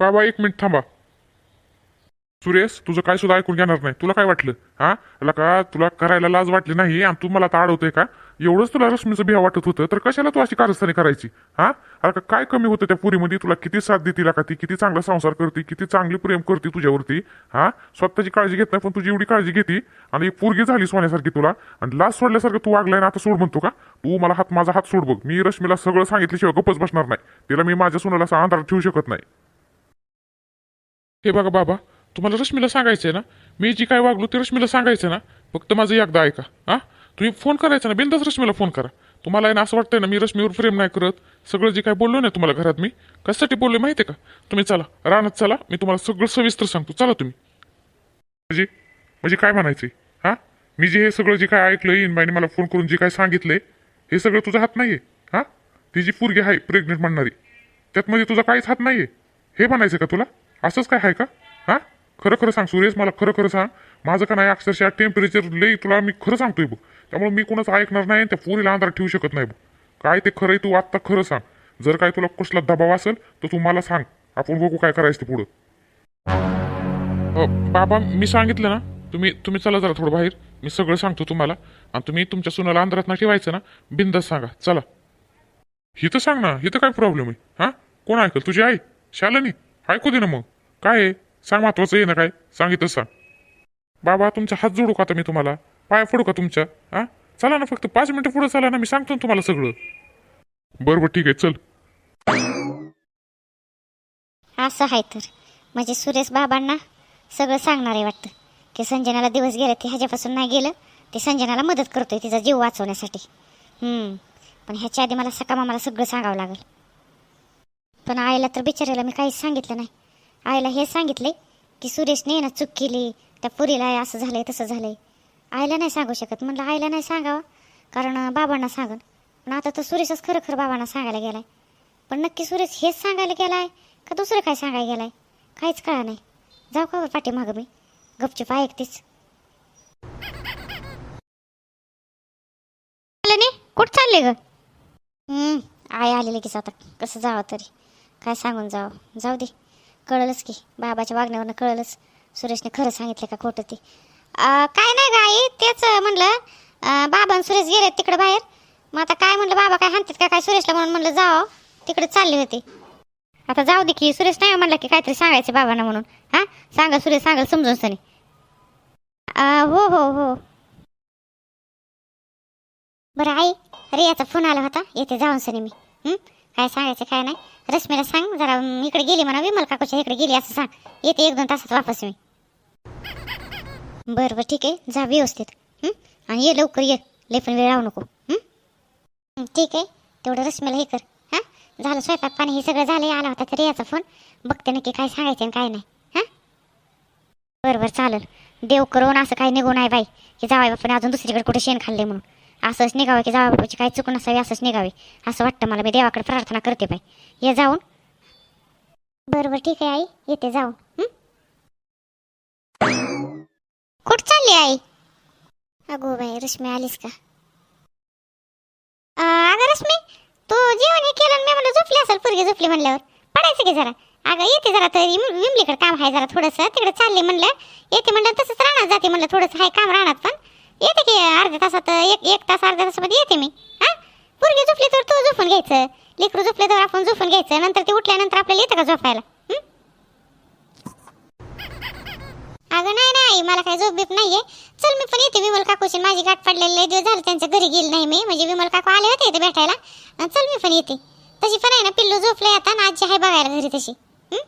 बाबा एक मिनिट थांबा. सुरेश तुझं काय सुद्धा ऐकून घेणार नाही. तुला काय वाटलं? हा? तुला का तुला करायला लाज वाटली नाही? आणि तू मला आता अडवतोय का? एवढंच तुला रश्मीचं बिहा वाटत होतं तर कशाला तू अशी कारस्थानी करायची? हा? अरे का काय कमी होतं त्या पुरीमध्ये? तुला किती साथ देते का ती? किती चांगला संसार करते? किती चांगली प्रेम करते तुझ्यावरती? हा? स्वतःची काळजी घेत नाही पण तुझी एवढी काळजी घेते. आणि एक पोरगी झाली सोन्यासारखी तुला. आणि लाज सोडल्यासारखं तू वागलाय ना आता सोड म्हणतो का? तू मला हात माझा हात सोड बघ. मी रश्मीला सगळं सांगितल्याशिवाय गप्पच बसणार नाही. तिला मी माझ्या सोन्याला असा अंधारात ठेवू शकत नाही. हे बघा बाबा तुम्हाला रश्मीला सांगायचं आहे ना? मी जी काय वागलो ते रश्मीला सांगायचं ना? फक्त माझं एकदा ऐका हा? तुम्ही फोन करायचा ना? बिंदास रश्मीला फोन करा. तुम्हाला आहे ना असं वाटतंय ना मी रश्मीवर प्रेम नाही करत? सगळं जे काय बोललो ना तुम्हाला घरात मी कशासाठी बोललोय माहिती आहे का? तुम्ही चला रानात चला मी तुम्हाला सगळं सविस्तर सांगतो. चला तुम्ही. म्हणजे म्हणजे काय म्हणायचंय? हा? मी जे हे सगळं जे काय ऐकलं इनबाईने मला फोन करून जे काय सांगितलंय हे सगळं तुझा हात नाहीये हा? ती जी पोरगी आहे प्रेग्नेंट म्हणणारी त्यात म्हणजे तुझा काहीच हात नाहीये. हे म्हणायचं का तुला? असंच काय आहे का? हा? खरं खरं सांग सुरेश मला खरं खरं सांग. माझं का नाही अक्षरशः टेम्परेचर लई तुला मी खरं सांगतोय बघ. त्यामुळे मी कोणाचं ऐकणार नाही आणि त्या पोरीला अंधारात ठेवू शकत नाही बघ. काय ते खरंय तू आत्ता खरं सांग. जर काय तुला कसला दबाव असेल तर तू मला सांग. आपण बघू काय करायचं पुढं. बाबा मी सांगितलं ना? तुम्ही तुम्ही चला जरा थोडं बाहेर. मी सगळं सांगतो तुम्हाला. आणि तुम्ही तुमच्या सुनाला अंधारात ना ठेवायचं ना? बिंदास सांगा. चला. हिथं सांग ना. हिथं काय प्रॉब्लेम आहे? हा? कोण ऐकल? तुझी आई? शालनी? ऐकू दे ना मग. काय आहे? सांग महत्वाचं आहे ना काय? सांगितलं सांग. बाबा तुमचा हात जोडू का आता मी तुम्हाला? पाय फोडू का तुमच्या? हा? चला ना फक्त पाच मिनिटं पुढे चला ना मी सांगतो ना तुम्हाला सगळं. बरं बरं ठीक आहे चल. असं आहे तर. म्हणजे सुरेश बाबांना सगळं सांगणार आहे वाटतं. की संजनाला दिवस गेले ते ह्याच्यापासून नाही गेलं. ते संजनाला मदत करतोय तिचा जीव वाचवण्यासाठी. हम्म. पण ह्याच्या आधी मला सकाळ मला सगळं सांगावं लागेल. पण आईला तर बिचारायला मी काहीच सांगितलं नाही. आईला हे सांगितले की सुरेशने ना चूक केली त्या पुरीला असं झालंय तसं झालंय. आईला नाही सांगू शकत. म्हणलं आईला नाही सांगावं कारण बाबांना सांगन. पण आता तर सुरेशच खरं खरं बाबांना सांगायला गेलाय. पण नक्की सुरेश हेच सांगायला गेलाय का दुसरं काय सांगायला गेलाय? काहीच कळा नाही. जाऊ का बरं पाठीमागं मी गपचूप ऐकतेच नाही? कुठं चालले ग? आई आलेले की आता. कसं जावं तरी. काय सांगून जावं जाऊ दे. कळलंच की बाबाच्या वागण्यावरनं कळलंच. सुरेशने खरं सांगितलं का खोटं ते? काय नाही ग आई तेच म्हणलं बाबा आणि सुरेश गेले तिकडे बाहेर. मग आता काय म्हणलं बाबा काय हाणतात का काय सुरेशला म्हणून म्हणलं जावं. तिकडे चालले होते. आता जाऊ दे की सुरेश नाही म्हणलं की काहीतरी सांगायचं बाबांना म्हणून. हा? सांगा सुरेश सांगाल समजून सनी. हो हो हो. बरं आई अरे याचा फोन आला होता. येते जाऊन सनी मी. काय सांगायचं काय नाही. रश्मीला सांग जरा इकडे गेली म्हणा विमल काकूच्या इकडे गेली असं सांग. येते एक दोन तासात वापस मी. बरं बरं ठीक आहे. जा व्यवस्थित. आणि ये लवकर ये. लय पण वेळ राहू नको. ठीक आहे. तेवढं रश्मीला हे कर. हां? झालं स्वयंपाक पाणी हे सगळं झालं आला होता तरी याचा फोन. बघते नक्की काय सांगायचं आणि काय नाही. हां? बरं बरं चालेल. देव करून असं काही निघू नाही बाई. की जावाय बापाने अजून दुसरीकडे कुठे शेण खाल्ले म्हणून. असंच निघावं की जावाबाबाची काही चुकून असावी असंच निघावे. असं वाटतं मला मी देवाकडे प्रार्थना करते बाई. ये जाऊन. बरोबर ठीक आहे आई. येते जाऊन हं? कुठं चालली आई? अगो बाई रश्मी आलीस का? अगं रश्मी तू जेवण हे केलं मी म्हणलं झोपली असेल पोरगी झोपली म्हणल्यावर. पडायचं की जरा. अगं येते जरा तरी विमलीकडे काम आहे जरा थोडंसं. तिकडे चालले म्हणलं. येते म्हणलं तसंच राहणार जाते म्हणलं थोडंसं. आहे काम राहणार पण. येते की अर्ध्या तासात एक एक तास अर्ध्या तासामध्ये येते मी. हां? पोरगी झोपली तर तू झोपून घ्यायचं. लेकरू झोपले तर आपण झोपून घ्यायचं. नंतर ते उठल्यानंतर आपल्याला येतं का झोपायला? हं? अगं नाही नाही मला काही झोप बीप नाहीये. चल मी पण येते. विमल काकूची माझी गाठ पडलेली लय दिवस झाले त्यांच्या घरी गेली नाही मी. म्हणजे विमल काकू आले होते इथे भेटायला. अन् चल मी पण येते. तशी पण आहे ना पिल्लू झोपले आता ना आजी आहे बघायला घरी तशी. हं?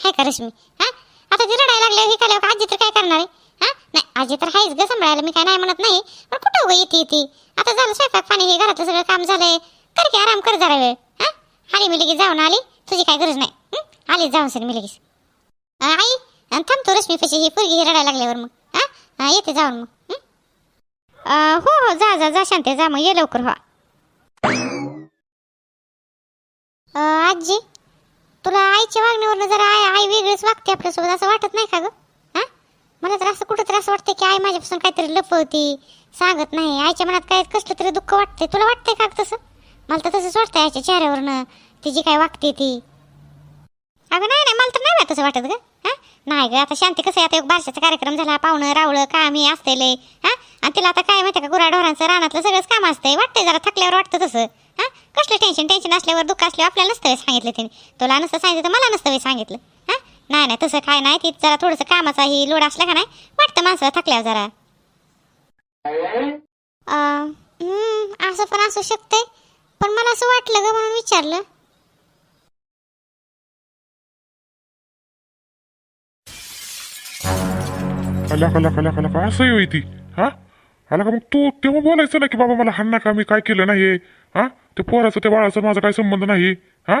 हाय का रश्मी? हा? आता ती रडायला लागल्यावर हे का आजी तर काय करणार आहे? हा? नाही आजी तर आहेच ग सांभाळायला मी काय नाही म्हणत नाही. पण कुठं उभं येते येते आता झालं स्वयंपाक पाणी हे घरातलं सगळं काम झालंय. कर की आराम कर जरा वेळ. हा? आली मी लगेच जाऊन आली? तुझी काय गरज नाही. हं? आली जाऊन सर मी लगेच. अं, आई थांब थांबतो रश्मी पैसे ही पोरगी ही रडायला लागल्यावर मग. हा? येते जाऊन मग. हं? अं, हो हो जा जा जा शांते जा मग ये लवकर हो. अं, आजी तुला आईच्या वागण्यावरनं जरा आई आई वेगळीच वागते आपल्यासोबत असं वाटत नाही का गं? मला तर असं कुठं तर असं वाटतं की आई माझ्यापासून काहीतरी लपवती सांगत नाही. आईच्या मनात काय कसलं तरी दुःख वाटतंय. तुला वाटतंय का तसं? मला तर तसंच वाटतंय आईच्या चेहऱ्यावरनं. ती जी काय वागते ती. अगं नाही नाही मला तर तसं वाटत ग. हा? नाही ग आता शांती कसं आहे? आता एक बारशाचा कार्यक्रम झाला. पाहुणं रावळं काम हे असते लय. हा? आणि तिला आता काय माहिती का गुराढोरांचं रानातलं सगळंच काम असतंय. वाटतंय जरा थकल्यावर वाटतं तसं. हा? कसलं टेन्शन टेन्शन असल्यावर दुःख असल्यावर आपल्याला नसतं सांगितलं तिने. तुला नसतं सांगितलं तर मला नसतं सांगितलं. नाही नाही तसं काय नाही. ती जरा थोडंसं कामाचा ही लोड असला का नाही वाटतं माणसाला थकल्यावर जरा. अं, हम्म, असं पण असू शकते पण मला असं वाटलं ग म्हणून विचारलं. कला कला कला कला का असं होई ती हा? आला का मग तू तेव्हा बोलायचं ना की बाबा मला हाण का मी काय केलं नाही हा? ते पोराचं त्या बाळाचं माझा काय संबंध नाही हा?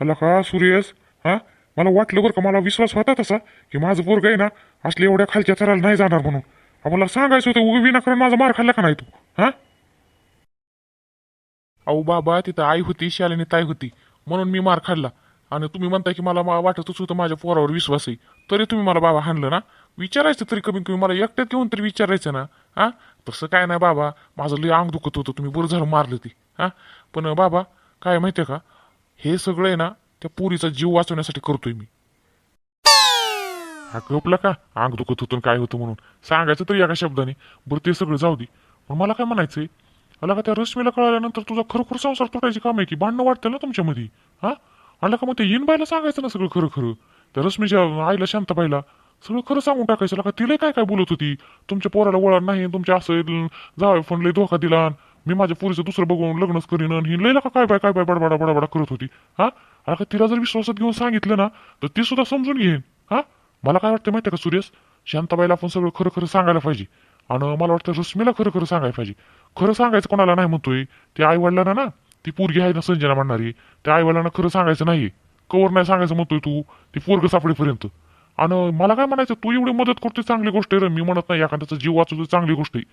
आला का सुरेश? हा? मला वाटलं बरं का मला विश्वास होता तसा की माझं पोरग आहे ना असले एवढ्या खालच्या चराला नाही जाणार म्हणून. आम्हाला मला सांगायचं होतं उगी विनाकारण माझा मार खाल्ला का नाही तू? हा? अहो बाबा तिथं आई होती शालिनी ताई होती. म्हणून मी मार खाल्ला. आणि तुम्ही म्हणताय की मला वाटतच होतं माझ्या पोरावर विश्वास आहे. तरी तुम्ही मला बाबा हाणलं ना? विचारायचं तरी कमी कमी मला एकट्यात घेऊन तरी विचारायचं ना? हा? तसं काय नाही बाबा. माझं लय अंग दुखत होतं तुम्ही बरं झालं मारलं ती. हा? पण बाबा काय माहिती आहे का? हे सगळं आहे ना त्या पुरीचा जीव वाचवण्यासाठी करतोय मी. हा गपला का? अंग दुखत होतं काय होतं म्हणून. सांगायचं तरी एका शब्दाने बरं ते सगळं जाऊ दे. पण मला काय म्हणायचंय? मला का त्या रश्मीला कळाल्यानंतर तुझा खरोखर संसार तुटायची काम आहे की? भांडणं वाटतं ना तुमच्यामध्ये हा? आला का मग ते येईन बायला सांगायचं ना सगळं खरं खरं? त्या रश्मीच्या आईला शांत शांताबाईला सगळं खरं सांगून टाकायचं. का तिला काय काय बोलत होती? तुमच्या पोराला वळण नाही तुमच्या असं जावे फोन लय धोका दिला आणि मी माझ्या पुरीचं दुसरं बघून लग्नच करीन आणि ही लय काय बाय काय बाय बडबडा बडबडा करत होती हा? अरे का तिला जर विश्वासात घेऊन सांगितलं ना तर ती सुद्धा समजून घेईन. हा? मला काय वाटतं माहिती का सुरेश? शांताबाईला आपण सगळं खरं खरं सांगायला पाहिजे. आणि मला वाटतं रश्मीला खरं खरं सांगायला पाहिजे. खरं सांगायचं कोणाला नाही म्हणतोय. ते आई वडिलांना ना ती पोरगी आहे ना संजना म्हणणारी. त्या आई वडिलांना खरं सांगायचं नाही कवर नाही सांगायचं म्हणतोय तू. ती पोरग सापडेपर्यंत. आणि मला काय म्हणायचं तू एवढी मदत करतोय चांगली गोष्ट आहे मी म्हणत नाही एखाद्याचा जीव वाचवतो चांगली गोष्ट आहे.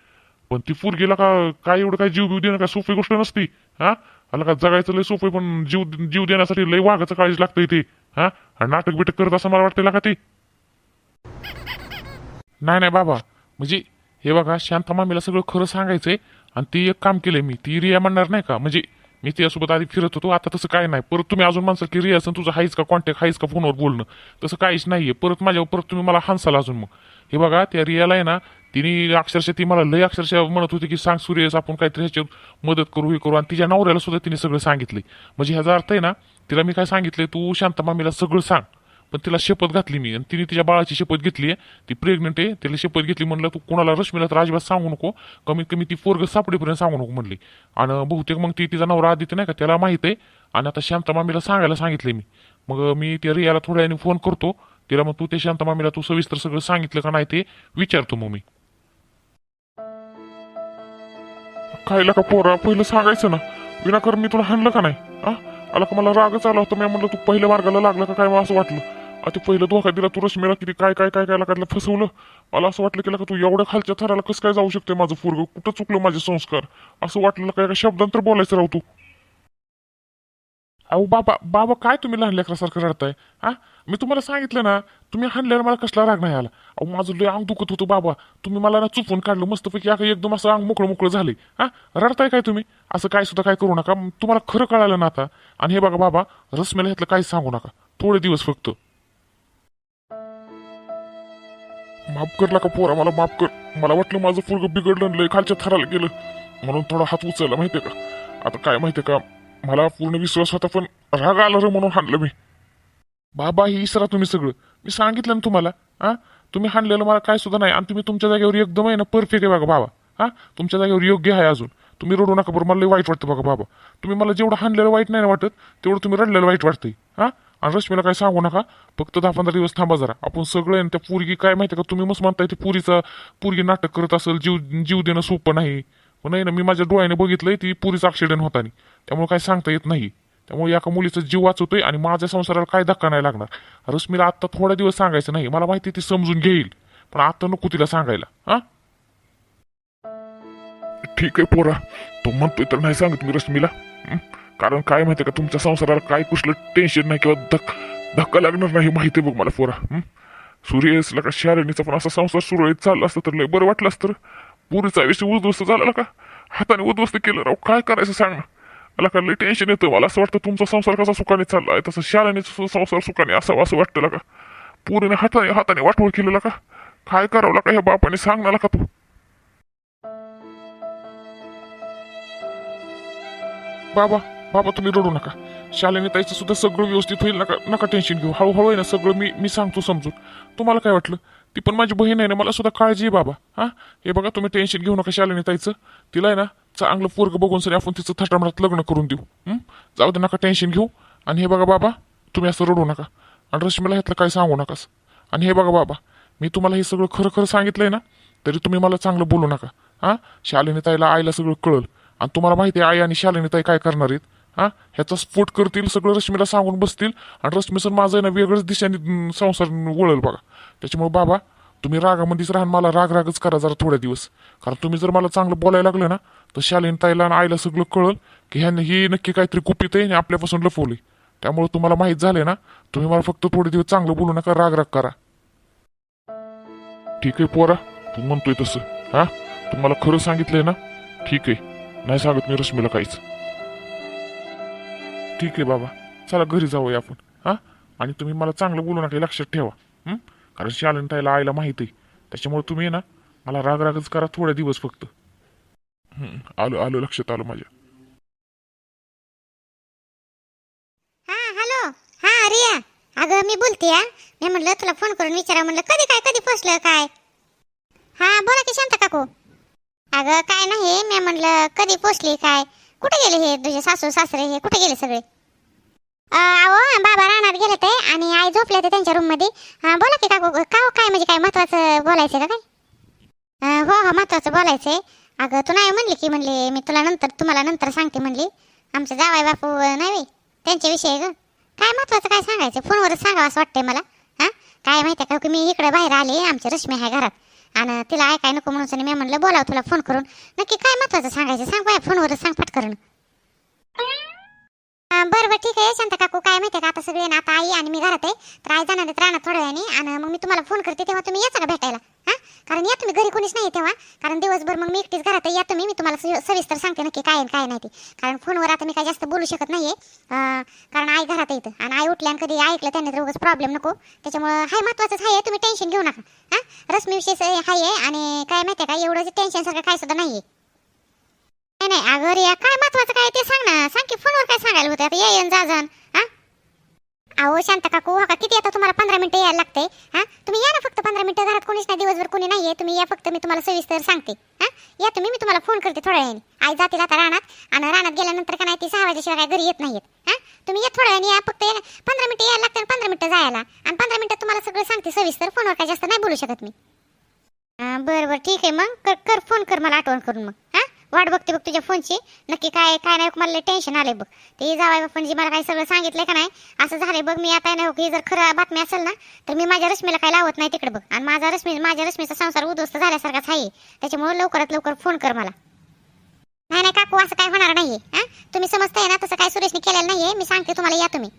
पण ती पोरगीला का काय एवढं काय जीव बिव देणं काय सोपी गोष्ट नसती. हा? आला का जगायचं लय सोपं आहे, पण जीव जीव देण्यासाठी लय वाघाचं काळजी लागतंय ते हा? आणि नाटक बिटक करत असं मला वाटतं का ते. नाही नाही बाबा. म्हणजे हे बघा शांता मामीला सगळं खरं सांगायचंय आणि ती एक काम केलंय मी. ती रिया म्हणणार नाही का? म्हणजे मी तिच्यासोबत आधी फिरत होतो आता तसं काय नाही. परत तुम्ही अजून म्हणसाल की रिया तुझं हायच का कॉन्टॅक्ट हायच का फोनवर बोलणं? तसं काहीच नाहीये. परत माझ्यावर परत तुम्ही मला हानसाल अजून मग. हे बघा त्या रियाला आहे ना तिने अक्षरशः ती मला लय अक्षरशः म्हणत होती की सांग सूर्यस आपण काहीतरी ह्याच्यात मदत करू हे करू. आणि तिच्या नवऱ्याला सुद्धा तिने सगळं सांगितलंय. म्हणजे ह्याचा अर्थ आहे ना तिला मी काय सांगितलंय तू शांत मामीला सगळं सांग. पण तिला शपथ घातली मी. आणि तिने तिच्या बाळाची शपथ घेतली आहे. ती प्रेग्नंट आहे. तिला शपथ घेतली म्हणलं तू कोणाला रश्मीला तर अजिबात सांगू नको. कमीत कमी ती पोरग सापडेपर्यंत सांगू नको म्हणली. आणि बहुतेक मग ती तिचा नवरा आदित्य नाही का त्याला माहीत आहे. आणि आता शांता मामीला सांगायला सांगितले मी. मग मी त्या रियाला थोड्या वेळाने फोन करतो. तिला मग तू त्या शांता मामीला तू सविस्तर सगळं सांगितलं का नाही ते विचारतो मग मी. खायला का पोरा? पहिलं सांगायचं ना. विनाकर मी तुला हाणलं का नाही? आला का मला रागच आला होता. मी म्हणलं तू पहिल्या मार्गाला लागला का काय? मला असं वाटलं. आता पहिलं धोका दिला तू रश्मीला किती काय काय काय काय लागलं फसवलं. मला असं वाटलं की का तू एवढ्या खालच्या थराला कसं काय जाऊ शकते माझं पोरग? कुठं चुकलं माझे संस्कार? असं वाटलं काय काय शब्दांतर बोलायचं राहू तू? अहो बाबा बाबा काय तुम्ही लहान लेकरासारखं रडताय? हा मी तुम्हाला सांगितलं ना तुम्ही हाणल्यावर मला कसला राग नाही आला. अहो माझं लय अंग दुखत होतं बाबा. तुम्ही मला ना चुकून काढलं मस्तपैकी आता एकदम असं अंग मोकळं मोकळं झाले हा रडताय काय तुम्ही? असं काय सुद्धा काय करू नका. तुम्हाला खरं कळालं ना आता. आणि हे बघा बाबा रसमेला ह्यातलं काही सांगू नका. थोडे दिवस फक्त. माफ करला का पोरा मला माफ कर. मला वाटलं माझं पोरग बिघडलं लय खालच्या थराला गेलं. म्हणून थोडा हात उचलला माहितीये का? आता काय माहितीये का? मला पूर्ण विश्वास होता पण राग आला रे म्हणून हाणलं मी. बाबा ही इसरा तुम्ही सगळं. मी सांगितलं ना तुम्हाला हा? तुम्ही हाणलेलं मला काय सुद्धा नाही. आणि तुम्ही तुमच्या जागेवर एकदम आहे ना परफेक्ट आहे बघा बाबा हा? तुमच्या जागेवर योग्य आहे अजून. तुम्ही रडू नका बरं मला वाईट वाटतं बघा बाबा. तुम्ही मला जेवढं हाणलेलं वाईट नाही ना वाटत तेवढं तुम्ही रडलेलं वाईट वाटतंय हा? आणि रश्मीला काय सांगू नका. फक्त दहा पंधरा दिवस थांबा जरा. आपण सगळे त्या पोरगी काय माहिती का? तुम्ही मस्त म्हणताय ते पुरीचा पोरगी नाटक करत असेल जीव जीव देणं सोपं नाही. पण नाही ना मी माझ्या डोळ्याने बघितलंय ती पुरीचा ॲक्सिडेंट होता नाही त्यामुळे काय सांगता येत नाही. त्यामुळे एका मुलीचा जीव वाचवतोय आणि माझ्या संसाराला काय धक्का नाही लागणार. रश्मीला आत्ता थोडा दिवस सांगायचं नाही. मला माहिती ती समजून घेईल. पण आता नको तिला सांगायला. हा? ठीक आहे पोरा. तो म्हणतोय तर नाही सांगत मी रश्मीला. कारण काय माहिती का? तुमच्या संसाराला काय कुठलं टेन्शन नाही किंवा धक धक्का लागणार नाही माहिती आहे बघ मला पोरा. हं? सूर्यसला का शारणीचा पण असा संसार सुरळीत चालला असतं तर लय बरं वाटलं असतं पुरीचा विषय उद्ध्वस्त झाला का? हाताने उद्ध्वस्त केलं राव काय करायचं सांग ना. मला का लय टेन्शन येतं मला असं वाटतं तुमचा संसार कसा सुखाने चालला आहे तसं शारणीचा संसार सुखाने असावा असं वाटतं का? पुरीने हाताने हाताने वाटवळ केलेला का? काय करावं का ह्या बापाने सांगणार का तू? बाबा बाबा तुम्ही रडू नका. शालेने ताईचं सुद्धा सगळं व्यवस्थित होईल. नका नका टेन्शन घेऊ. हळूहळू आहे ना सगळं मी मी सांगतो समजून. तुम्हाला काय वाटलं? ती पण माझी बहीण आहे ना मला सुद्धा काळजी आहे बाबा. हां? हे बघा तुम्ही टेन्शन घेऊ नका शालेने ताईचं. तिला आहे ना चांगलं पोरग बघून सरी आपण तिचं थटामटात लग्न करून देऊ. जाऊ दे नका टेन्शन घेऊ. आणि हे बघा बाबा तुम्ही असं रडू नका. आणि रश्मीला ह्यातलं काय सांगू नकास. आणि हे बघा बाबा मी तुम्हाला हे सगळं खरं खरं सांगितलंय ना तरी तुम्ही मला चांगलं बोलू नका. हां? शालिनी ताईला आईला सगळं कळल. आणि तुम्हाला माहिती आहे आई आणि शालिनी ताई काय करणार आहेत? हां? ह्याचा स्फोट करतील सगळं रश्मीला सांगून बसतील आणि रश्मीचं माझं आहे ना वेगळंच दिशेने संसार वळल बघा. त्याच्यामुळे बाबा तुम्ही रागामध्येच राहा मला राग रागच करा जरा थोड्या दिवस. कारण तुम्ही जर मला चांगलं बोलायला लागलं ना तर शालीन ताईला आणि आईला सगळं कळल की ह्याने ही नक्की काहीतरी कुपित आहे आणि आपल्यापासून लपवली त्यामुळे तुम्हाला माहीत झाले ना तुम्ही मला फक्त थोडे दिवस चांगलं बोलू नका राग राग करा. ठीक आहे पोरा तू म्हणतोय तसं हा? तुम्हाला खरं सांगितलंय ना? ठीक आहे. नाही सांगत मी रश्मीला काहीच. ठीक आहे बाबा. चला घरी जाऊया आपण. हां? आणि तुम्ही मला चांगलं बोलू नका लक्षात ठेवा. हं? कारण शालन ताईला आईला माहिती आहे. त्याच्यामुळे तुम्ही ना मला राग रागच करा थोडे दिवस फक्त. हं, आलो आलो लक्षात आलो माझ्या. हा हॅलो. हा रिया. अगं मी बोलते हा. मी म्हणलं तुला फोन करून विचारा. म्हणलं कधी काय कधी पोचलं काय? हा बोला की शांता काकू. अगं काय नाही मी म्हणलं कधी पोचली काय? कुठे गेले हे तुझे सासू सासरे हे? कुठे गेले सगळे? अहो बाबा रानात गेले ते आणि आई झोपले ते त्यांच्या रूममध्ये. बोला की काकू का हो, काय म्हणजे काय महत्वाचं बोलायचं का काय? हो हो महत्वाचं बोलायचंय. अगं तू नाही म्हणली की म्हणले मी तुला नंतर तुम्हाला नंतर सांगते म्हणली. आमचं जावाय बापू नाही त्यांच्याविषयी ग. काय महत्वाचं काय सांगायचं फोनवरच सांगावं असं वाटतंय मला. हां? काय माहिती आहे का की मी इकडे बाहेर आले आमची रश्मी आहे घरात. आणि तिला ऐकाय नको म्हणून मी म्हणलं बोलावं तुला फोन करून. नक्की काय महत्वाचं सांगायचं? सांग बाय फोनवरच सांग पटकरण बरं बरं ठीक आहे. शांत काकू काय माहिती आहे का? आता सगळे ना आता आई आणि मी घरात आहे. तर आई जाणार आहेत राहणार थोड्या वेळाने. आणि मग मी तुम्हाला फोन करते तेव्हा तुम्ही याचा का भेटायला. हा? कारण या तुम्ही घरी कोणीच नाही तेव्हा. कारण दिवसभर मग मी एकटीच घरात आहे. या तुम्ही. मी तुम्हाला सवि- सविस्तर सांगते नक्की काय काय नाही ते. कारण फोनवर आता मी काय जास्त बोलू शकत नाही आहे कारण आई घरात येतं आणि आई उठल्यान आणि कधी ऐकलं त्याने तर उगाच प्रॉब्लेम नको. त्याच्यामुळं हाय महत्वाचंच आहे तुम्ही टेन्शन घेऊ नका. हा? रश्मीविषयी हाय आहे. आणि काय माहिती आहे का? एवढं टेन्शनसारखं काय सुद्धा नाही आहे नाही नाही अगं रिया काय महत्वाचं काय ते सांग ना. सांग की फोनवर काय सांगायला होतं? आता ये जा जाण हा? अहो शांत काकू हा का? किती आता तुम्हाला पंधरा मिनिटं यायला लागते? हा? तुम्ही या ना फक्त पंधरा मिनिटं. घरात कोणीच नाही दिवसभर कोणी नाहीये. तुम्ही या फक्त मी तुम्हाला सविस्तर सांगते. हा? या तुम्ही मी तुम्हाला फोन करते थोड्या वेळाने. आई जातील आता रानात. आणि रानात गेल्यानंतर का नाही ती सहा वाजेशिवाय काय घरी येत नाहीयेत. हा? तुम्ही या थोड्या वेळाने या. फक्त पंधरा मिनिटं यायला लागते पंधरा मिनिटं जायला. आणि पंधरा मिनिटं तुम्हाला सगळं सांगते सविस्तर. फोनवर काय जास्त नाही बोलू शकत मी. बरं बरं. ठीक आहे मग. कर कर फोन कर. मला आठवण करून मग. हा? वाट बघते बघ तुझ्या फोनची. नक्की काय काय नाही मला टेन्शन आलंय बघ. ते जावाय पण जी मला काही सगळं सांगितलंय का नाही? असं झालंय बघ मी आता नाही हो, की जर खरं बातमी असेल ना तर मी माझ्या रश्मीला काही लावत नाही तिकडे बघ. आणि माझा रश्मी माझ्या रश्मीचा संसार उद्ध्वस्त झाल्यासारखाच आहे. त्याच्यामुळे लवकरात लवकर फोन कर मला. नाही नाही काकू असं काय होणार नाहीये हा? तुम्ही समजताय ना तसं काय सुरेशने केलेलं नाहीये. मी सांगते तुम्हाला या तुम्ही.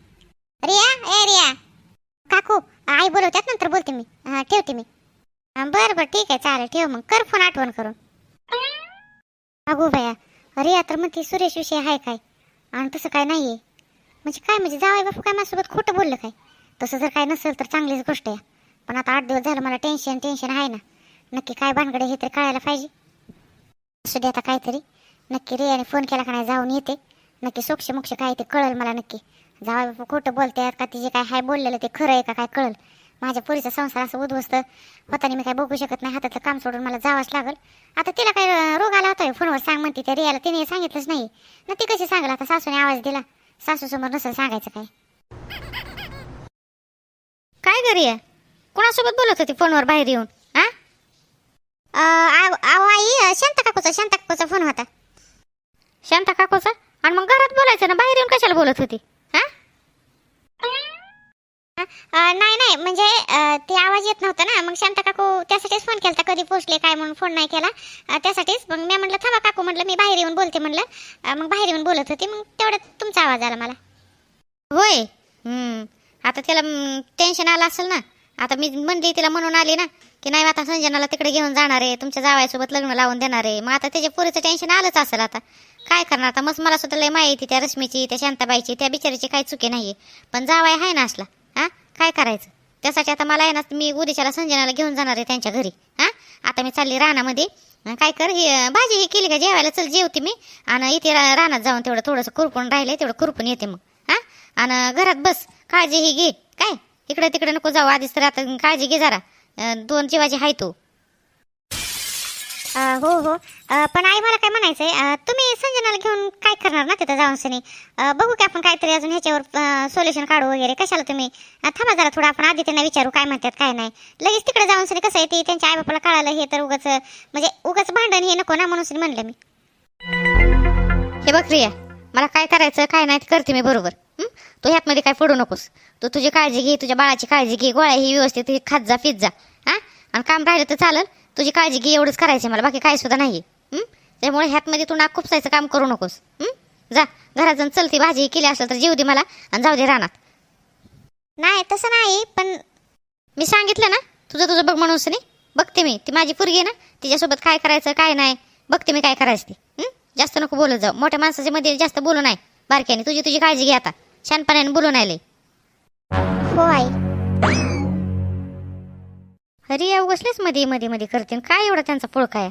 रिया ए रिया. काकू आई बोलवत्यात नंतर बोलते मी. ठेवते मी. बरं बरं ठीक आहे चालेल ठेव मग. कर फोन आठवण करून. अगो बया अरे तर म्हणते सुरेश विषय आहे काय? आणि तसं काय नाहीये. म्हणजे काय म्हणजे जावाय बापू काय माझ्यासोबत खोटं बोललं काय? तसं जर काय नसेल तर चांगलीच गोष्ट आहे. पण आता आठ दिवस झालं मला टेन्शन टेन्शन आहे ना. नक्की काय भानगडे हे तरी कळायला पाहिजे. असू दे आता काहीतरी. नक्की रियाने फोन केला का नाही जाऊन येते. नक्की सोक्ष मोक्ष काय ते कळेल मला नक्की. जावाय बापू खोटं बोलते का तिचे काय हाय बोललेलं ते खरं आहे का काय कळेल? माझ्या पुरीचा संसार असं उद्ध्वस्त. होताना मी काय बघू शकत नाही हातातलं काम सोडून मला जावंच लागल. आता तिला काय रोग आला होता फोनवर सांग म्हणते त्या रियाला तिने सांगितलंच नाही. ना ती कशी सांगेल आता सासूने आवाज दिला. सासू समोर नसेल सांगायचं काय? काय घरी आहे कोणासोबत बोलत होती फोनवर बाहेर येऊन हा आव- आई शांता काकूचा शांता काकूचा फोन होता. शांता काकूचा? आणि मग घरात बोलायचं ना बाहेर येऊन कशाला बोलत होती? नाही नाही. म्हणजे ते आवाज येत नव्हता ना. मग शांता काकू त्यासाठीच फोन केला कधी पोचले काय म्हणून फोन नाही केला. त्यासाठीच. मग मी म्हटलं थांबा काकू म्हटलं मी बाहेर येऊन बोलते म्हटलं मग बाहेर येऊन बोलत होती. मग तेवढ्यात तुमचा आवाज आला मला. होय? आता त्याला टेन्शन आलं असेल ना. आता मी म्हणली तिला म्हणून आली ना की नाही आता संजनाला तिकडे घेऊन जाणार आहे. तुमच्या जावयासोबत लग्न लावून देणार आहे. मग आता त्याच्या पुरीचं टेन्शन आलंच असेल आता. काय करणार? आता मग मला सुद्धा लय माहिती त्या रश्मीची त्या शांताबाईची त्या बिचारीची काही चुकी नाही पण जावाय आहे ना असला. काय करायचं? त्यासाठी आता मला आहे ना मी उद्याच्याला संजनाला घेऊन जाणार आहे त्यांच्या घरी. हां? आता मी चालली रानामध्ये. काय कर हे भाजी ही केली का जेवायला? चल जेवते मी. आणि इथे रा- रानात जाऊन तेवढं थोडंसं कुरपून राहिले तेवढं कुरपून येते मग. हां? आणि घरात बस. काळजी ही घे. काय? इकडं तिकडं नको जाऊ. आधीच तर आता काळजी घे जरा. दोन जीवाची हाय तू. हो हो. पण आई मला काय म्हणायचं आहे तुम्ही संजनाला घेऊन काय करणार ना तिथं जाऊन सनी बघू की आपण काहीतरी अजून ह्याच्यावर सोल्युशन काढू वगैरे. कशाला तुम्ही? थांबा जरा थोडं आपण आधी त्यांना विचारू काय म्हणतात काय नाही. लगेच तिकडे जाऊन सनी कसं आहे ते त्यांच्या आई बापाला कळालं हे तर उगाच म्हणजे उगाच भांडण हे नको ना म्हणून सनी म्हणलं मी. हे बघ रिया मला काय करायचं काय नाही करते मी बरोबर. तू ह्यातमध्ये काय पडू नकोस. तू तुझी काळजी घे तुझ्या बाळाची काळजी घे गोळ्या ही व्यवस्थित खात जा पित जा. हा? आणि काम राहिलं तर चालेल. तुझी काळजी घे एवढंच करायचं मला बाकी काय सुद्धा नाही त्यामुळे ह्यातमध्ये तू नाक खुपसायचं काम करू नकोस. जा घरात जाऊन चलती भाजी केली असेल तर जेव दे मला आणि जाऊ दे रानात. नाही तसं नाही पण मी सांगितलं ना तुझं तुझं बघ म्हणून नाही बघते मी ती माझी पोरगी आहे ना तिच्यासोबत काय करायचं काय नाही. बघते मी काय करायचं ते. जास्त नको बोलत जाऊ. मोठ्या माणसाच्या मध्ये जास्त बोलू नाही. बारक्याने तुझी तुझी काळजी घे आता. छानपणाने बोलू नाही हो आई. अरे या उगसलेच मध्ये मध्ये मध्ये करते. काय एवढा त्यांचा पुळका आहे?